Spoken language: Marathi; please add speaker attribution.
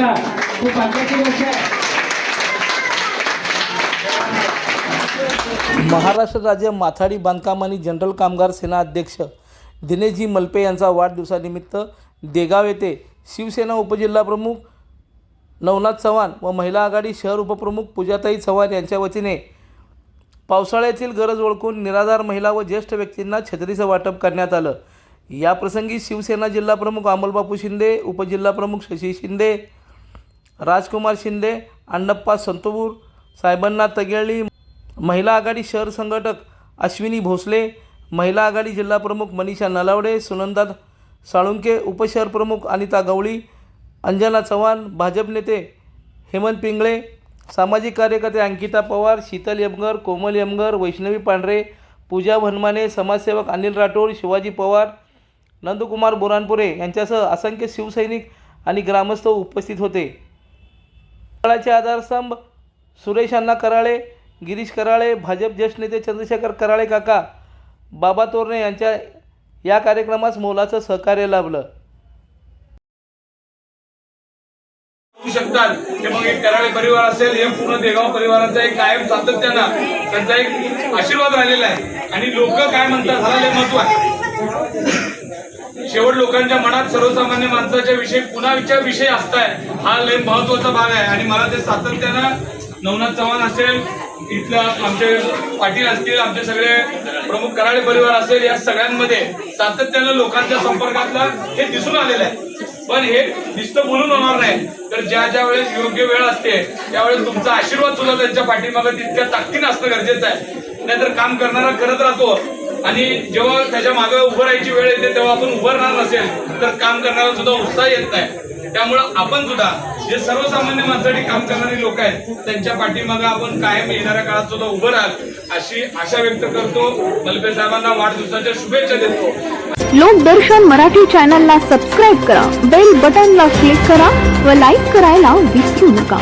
Speaker 1: खूप आनंदाची गोष्ट आहे.
Speaker 2: महाराष्ट्र राज्य माथाडी बांधकाम आणि जनरल कामगार सेना अध्यक्ष दिनेशजी मलपे यांचा वाढदिवसानिमित्त देगाव येथे शिवसेना उपजिल्हाप्रमुख नवनाथ चव्हाण व महिला आघाडी शहर उपप्रमुख पूजाताई चव्हाण यांच्या वतीने पावसाळ्यातील गरज ओळखून निराधार महिला व ज्येष्ठ व्यक्तींना छत्रीचं वाटप करण्यात आलं. याप्रसंगी शिवसेना जिल्हाप्रमुख अमोलबापू शिंदे उपजिल्हाप्रमुख शशी शिंदे राजकुमार शिंदे अण्णप्पा संतोबूर साहेबांना तगेळी महिला आघाडी शहर संघटक अश्विनी भोसले महिला आघाडी जिल्हाप्रमुख मनीषा नलावडे सुनंदा साळुंके उपशहर प्रमुख अनिता गवळी अंजना चव्हाण भाजप नेते हेमंत पिंगळे सामाजिक कार्यकर्ते अंकिता पवार शीतल यमगर कोमल यमगर वैष्णवी पांढरे पूजा भनमाने समाजसेवक अनिल राठोड शिवाजी पवार नंदकुमार बोरानपुरे यांच्यासह असंख्य शिवसैनिक आणि ग्रामस्थ उपस्थित होते. कराळाचे आधारस्तंभ सुरेश अण्णा कराळे गिरीश कराळे भाजप ज्येष्ठ नेते चंद्रशेखर कराळे काका बाबा तोरणे यांच्या या कार्यक्रमास मोलाचं सहकार्य लाभलं.
Speaker 3: शकतात. हे मग एक कराळे परिवार असेल हे पूर्ण देगाव परिवाराचा एक कायम सातत्यानं त्यांचा एक आशीर्वाद राहिलेला आहे. आणि लोक काय म्हणतात महत्त्व आहे. शेवट लोकांच्या मनात सर्वसामान्य माणसाच्या विषयी पुन्हा विषय असताय. हा लय महत्त्वाचा भाग आहे. आणि मला ते सातत्यानं नवनाथ चव्हाण असेल इथल्या आमचे पाटील असतील आमचे सगळे प्रमुख कराळे परिवार असेल या सगळ्यांमध्ये सातत्यानं लोकांच्या संपर्कातला हे दिसून आलेलं आहे. पण हे नुसतं बोलून होणार नाही. तर ज्या ज्या वेळेस योग्य वेळ असते त्यावेळेस तुमचा आशीर्वाद सुद्धा त्यांच्या पाठीमागे तितक्या ताकदीनं असणं गरजेचं आहे. नाहीतर काम करणारा करत राहतो. आणि जेव्हा त्याच्यामागे उभं राहायची वेळ येते तेव्हा आपण उभारणार नसेल तर काम करणारा सुद्धा उत्साह येत नाही. त्यामुळं आपण सुद्धा जे सर्वसामान्य माणसाठी काम करणारी लोक आहेत त्यांच्या पाठीमागे आपण कायम येणाऱ्या काळात सुद्धा उभं राहाल अशी आशा व्यक्त करतो. मलपे साहेबांना वाढदिवसाच्या शुभेच्छा देतो.
Speaker 4: लोकदर्शन मराठी चॅनलला सबस्क्राईब करा बेल बटनला क्लिक करा व लाईक करायला विसरू नका.